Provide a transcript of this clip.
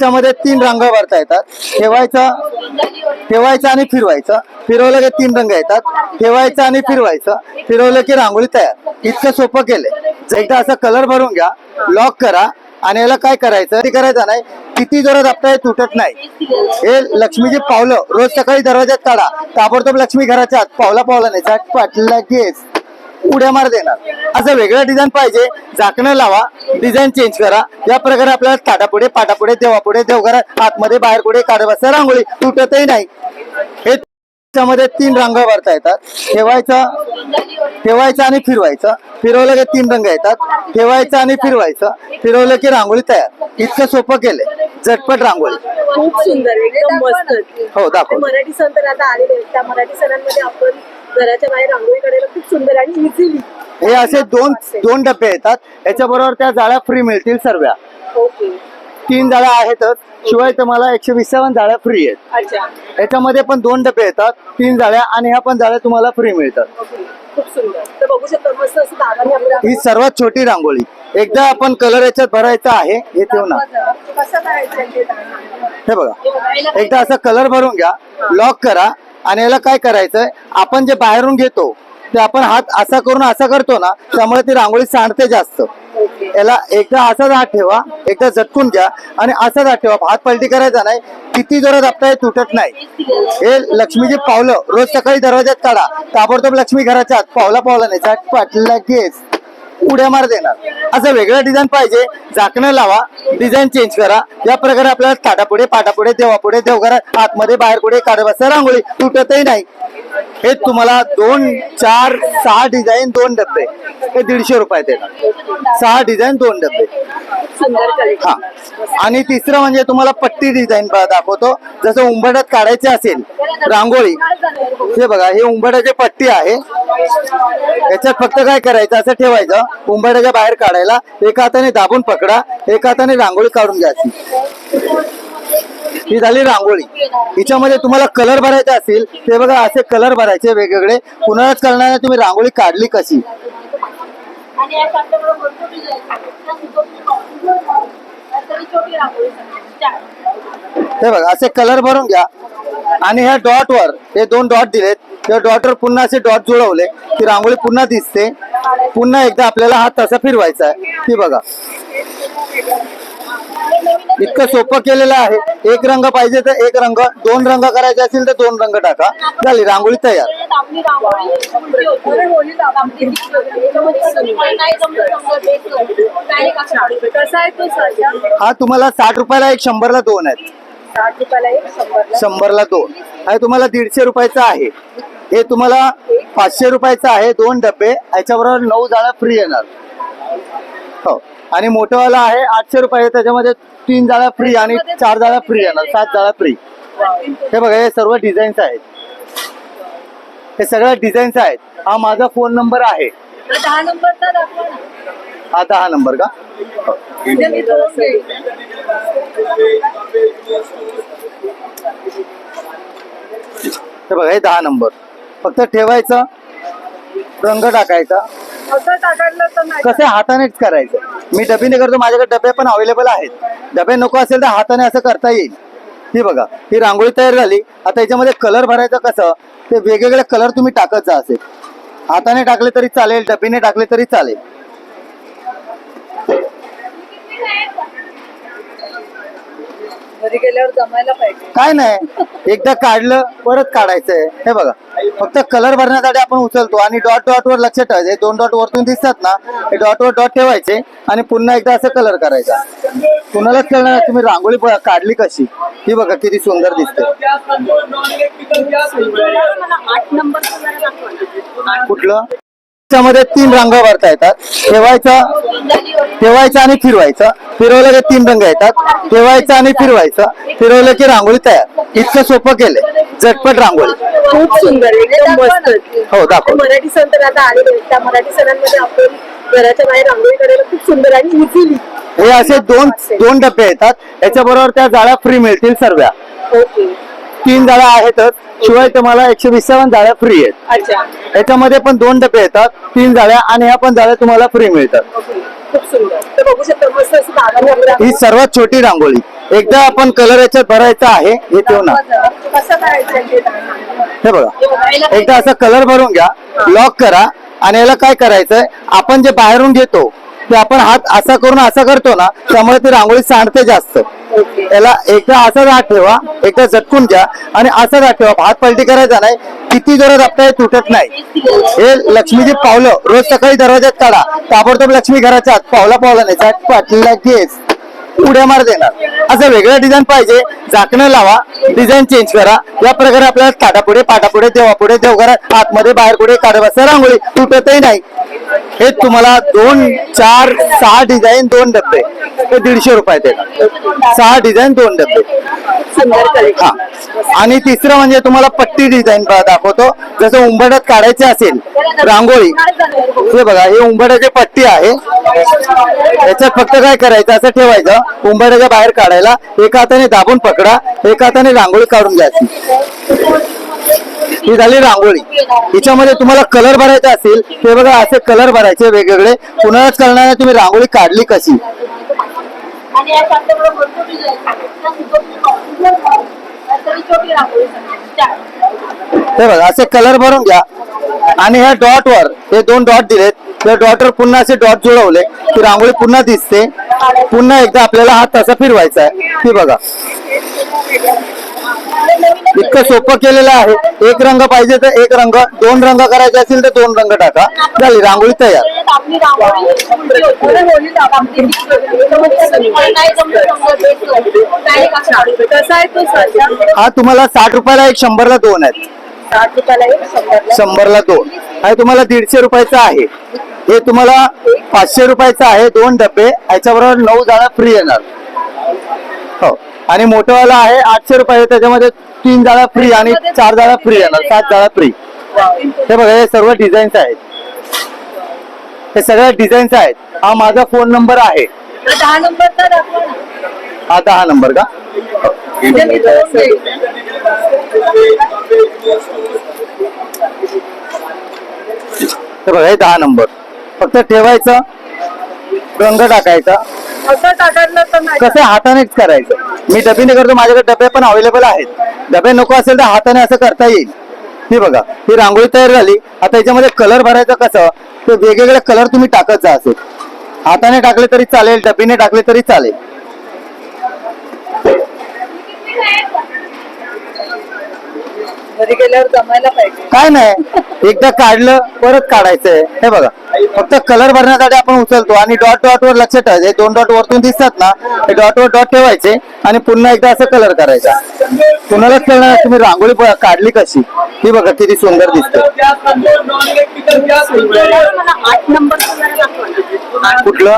त्याच्यामध्ये तीन रंग भरता येतात. ठेवायचं ठेवायचं आणि फिरवायचं. फिरवलं की तीन रंग येतात. ठेवायचं आणि फिरवायचं. फिरवलं की रांगोळी तयार. इतकं सोपं केलंय. एकदा असा कलर भरून घ्या लॉक करा आणि याला काय करायचं? ते करायचं नाही. किती जोरात आपटा हे तुटत नाही. हे लक्ष्मीची पावलं रोज सकाळी दरवाज्यात काढा. ताबडतोब लक्ष्मी घराच्या आत. पावला पावला नाही. पाटला लगेच. उड्या मार देणार असं वेगळं डिझाईन पाहिजे. झाकणं लावा. डिझाईन चेंज करा. या प्रकारे आपल्याला ताटापुढे पाटापुढे देवापुढे देवघरात आतमध्ये बाहेर पुढे बसता रांगोळी तुटतही नाही. हे त्यामध्ये तीन रंग भरता येतात. ठेवायचं ठेवायचं आणि फिरवायचं. फिरवलं की तीन रंग येतात. ठेवायचं आणि फिरवायचं. फिरवलं की रांगोळी तयार. इतकं सोपं केलंय. झटपट रांगोळी. खूप सुंदर हो, दाखव. मराठी सण तर आता आलेले त्या मराठी सणांमध्ये आपण घराच्या बाहेर रांगोळी काढायला खूप सुंदर आणि इझिली हे असे दोन दोन डबे येतात. याच्याबरोबर त्या जाळ्या फ्री मिळतील सर्व्या. ओके. तीन जाळ्या आहेतच. शिवाय तुम्हाला एकशे वीसावन्न जाळ्या फ्री आहेत. अच्छा. याच्यामध्ये पण दोन डबे येतात तीन जाळ्या आणि ह्या पण जाळ्या तुम्हाला फ्री मिळतात. ओके. खूप सुंदर. तर बघू शकतो मस्त असं दादाने आपल्याला ही सर्वात छोटी रांगोळी. एकदा आपण कलर याच्यात भरायचा आहे. हे ठेव ना. कसं करायचं ते दादा? हे बघा. एकदा असा कलर भरून घ्या. लॉक करा. आणि याला काय करायचंय? आपण जे बाहेरून घेतो ते आपण हात असा करून असा करतो ना त्यामुळे ती रांगोळी सांडते जास्त. याला एकदा असाच हात ठेवा एकदा झटकून घ्या आणि असाच हात ठेवा. हात पलटी करायचा नाही किती जोरात आपटा हे तुटत नाही. हे लक्ष्मीची पावलं रोज सकाळी दरवाज्यात काढा. ताबडतोब लक्ष्मी घराच्या आत पावला पावला नाही. झटपट लगेच. उड्या मार देणार असं वेगळं डिझाईन पाहिजे. झाकणं लावा डिझाईन चेंज करा. या प्रकारे आपल्याला ताटापुढे पाटापुढे देवापुढे देवघरात आतमध्ये बाहेर पुढे काढत बसता रांगोळी तुटतही नाही. हे तुम्हाला दोन चार सहा डिझाईन दोन डब्बे. हे दीडशे रुपयात येणार. सहा डिझाईन दोन डब्बे. हा. आणि तिसरं म्हणजे तुम्हाला पट्टी डिझाईन दाखवतो. जसं उंबरठ्यात काढायचे असेल रांगोळी. हे बघा हे उंबरठ्याची पट्टी आहे. याच्यात फक्त काय करायचं असं ठेवायचं उंबरठ्याच्या बाहेर काढायला. एका हाताने दाबून पकडा एका हाताने रांगोळी काढून घ्यायची ही झाली रांगोळी. हिच्यामध्ये तुम्हाला कलर भरायचे असतील ते बघा असे कलर भरायचे वेगवेगळे. कुणालाच कळणार नाही तुम्ही रांगोळी काढली कशी? हे बघा असे कलर भरून घ्या. आणि ह्या डॉट वर हे दोन डॉट दिलेत. त्या डॉट वर पुन्हा असे डॉट जुळवले की रांगोळी पुन्हा दिसते. पुन्हा एकदा आपल्याला हात तसा फिरवायचा आहे. ती बघा. इतकं सोपं केलेलं आहे. एक रंग पाहिजे तर एक रंग दोन रंग करायचे असतील तर दोन रंग टाका. झाली रांगोळी तयार. हा तुम्हाला साठ रुपयाला एक शंभरला दोन आहेत. शंभरला दोन. हा तुम्हाला दीडशे रुपयाचा आहे. हे तुम्हाला पाचशे रुपयाचा आहे दोन डबे. याच्याबरोबर नऊ जाळा फ्री येणार. हो. आणि मोठंवाला आहे आठशे रुपये. त्याच्यामध्ये तीन जाळ्या फ्री आणि चार जाळ्या फ्री येणार सात जाळ्या फ्री हे बघा हे सर्व डिझाईन्स आहेत. हे सगळ्या डिझाईन्स आहेत. हा माझा फोन नंबर आहे. दहा हा दहा नंबर का? हो. उद्या मी दोन घेईन. हे बघा हे दहा नंबर फक्त ठेवायचं रंग टाकायचा. कसं हातानेच करायचं. मी डबीने करतो माझ्याकडे डबे पण अवेलेबल आहेत. डबे नको असेल तर हाताने असं करता येईल. ही बघा ही रांगोळी तयार झाली. आता याच्यामध्ये कलर भरायचं कसं? ते वेगवेगळे कलर तुम्ही टाकत जा असेल. हाताने टाकले तरी चालेल डबीने टाकले तरी चालेल. घरी गेल्यावर जमायला पाहिजे. काय नाही. एकदा काढलं परत काढायचंय. हे बघा. फक्त कलर भरण्यासाठी आपण उचलतो आणि डॉट डॉट वर लक्ष ठेवायचं. हे दोन डॉट वरतून दिसतात ना हे डॉट वर डॉट ठेवायचे आणि पुन्हा एकदा असं कलर करायचा. कुणालाच कळणार तुम्ही रांगोळी काढली कशी? ही बघा किती सुंदर दिसते. कुठलं? त्यामध्ये तीन रंग भरता येतात. ठेवायचं ठेवायचं आणि फिरवायचं. फिरवलं की तीन रंग येतात. ठेवायचं आणि फिरवायचं. फिरवलं की रांगोळी तयार. इतकं सोपं केलंय. झटपट रांगोळी. खूप सुंदर एकदम मस्त. हो, दाखव. मराठी सण तर आता आहेत. त्या मराठी सणांमध्ये आपण घराच्या बाहेर रांगोळी काढायला खूप सुंदर आणि इझिली हे असे दोन दोन डबे येतात. याच्याबरोबर त्या जाळ्या फ्री मिळतील सर्व्या ओके तीन जाळ्या आहेतच. शिवाय तुम्हाला एकशे वीसावन्न जाळ्या फ्री आहेत. अच्छा. याच्यामध्ये पण दोन डबे येतात तीन जाळ्या आणि ह्या पण जाळ्या तुम्हाला फ्री मिळतात. ओके खूप सुंदर. तर बघू शकतो मस्त असं दादाने आपल्याला ही सर्वात छोटी रांगोळी. एकदा आपण कलर याच्यात भरायचा आहे हे ठेव ना कसं करायचं हे सांगा. हे बघा एकदा असा कलर भरून घ्या लॉक करा आणि याला काय करायचंय आपण जे बाहेरून घेतो ते आपण हात असा करून असा करतो ना त्यामुळे ती रांगोळी सांडते जास्त. ओके. याला एकदा असाच हात ठेवा एकदा झटकून घ्या आणि असाच हात ठेवा. हात पलटी करायचा नाही किती जोरात आपल्या हे तुटत नाही. हे लक्ष्मीची पावलं रोज सकाळी दरवाज्यात काढा. ताबडतोब लक्ष्मी घराच्या आत पावला पावला नाही. झटपट लगेच उड्या मार देणार. असं वेगळं डिझाईन पाहिजे. झाकणं लावा डिझाईन चेंज करा. या प्रकारे आपल्याला ताटापुढे पाटापुढे देवापुढे देवघरात आतमध्ये बाहेर पुढे काढे बसा रांगोळी तुटतही नाही. हे तुम्हाला दोन चार सहा डिझाईन दोन डबे हे दीडशे रुपयात येतात सहा डिझाईन दोन डबे सुंदर कलेक्शन हा. आणि तिसरं म्हणजे तुम्हाला पट्टी डिझाईन दाखवतो. जसं उंबरठ्यात काढायचे असेल रांगोळी. हे बघा हे उंबरठ्याची पट्टी आहे. याच्यात फक्त काय करायचं असं ठेवायचं उंबरठ्याच्या बाहेर काढायला. एका हाताने दाबून पकडा एका हाताने रांगोळी काढून घ्यायची ही झाली रांगोळी. हिच्यामध्ये तुम्हाला कलर भरायचा असेल ते बघा असे कलर भरायचे वेगवेगळे. पुन्हाच करणाऱ्या तुम्ही रांगोळी काढली कशी. हे बघा असे कलर भरून घ्या. आणि ह्या डॉट वर हे दोन डॉट दिलेत. त्या डॉट वर पुन्हा असे डॉट जुळवले की रांगोळी पुन्हा दिसते. पुन्हा एकदा आपल्याला हात तसा फिरवायचा आहे. हे बघा. इतकं सोपं केलेलं आहे. एक रंग पाहिजे तर एक रंग दोन रंग करायचे असतील तर दोन रंग टाका. झाली रांगोळी तयार. हा तुम्हाला साठ रुपयाला एक शंभरला दोन आहेत. शंभरला दोन. आणि तुम्हाला दीडशे रुपयाचा आहे. हे तुम्हाला पाचशे रुपयाचं आहे दोन डबे. याच्याबरोबर नऊ जाळ्या फ्री येणार. हो. आणि मोठंवाला आहे आठशे रुपये. त्याच्यामध्ये तीन जाळ्या फ्री आणि चार जाळ्या फ्री येणार. सात जाळ्या फ्री हे बघा हे सर्व डिझाईन्स आहेत. हे सगळ्या डिझाईन्स आहेत. हा माझा फोन नंबर आहे. तर दहा आता हा नंबर का. हे बघा हे दहा नंबर फक्त ठेवायचं रंग टाकायचा. कसं हातानेच करायचं. मी डबीने करतो माझ्याकडे डबे पण अवेलेबल आहेत. डबे नको असेल तर हाताने असं करता येईल. ही बघा ही रांगोळी तयार झाली. आता याच्यामध्ये कलर भरायचं कसं? ते वेगवेगळे कलर तुम्ही टाकत जा असेल. हाताने टाकले तरी चालेल डबीने टाकले तरी चालेल. घरी गेल्यावर जमायला पाहिजे काय नाही एकदा काढलं परत काढायचंय हे बघा फक्त कलर भरण्यासाठी आपण उचलतो आणि डॉट डॉट वर लक्ष ठेवायचं हे दोन डॉट वरतून दिसतात ना हे डॉट वर डॉट ठेवायचे आणि पुन्हा एकदा असं कलर करायचा कुणालाच कळणार तुम्ही रांगोळी काढली कशी ही बघा किती सुंदर दिसते कुठलं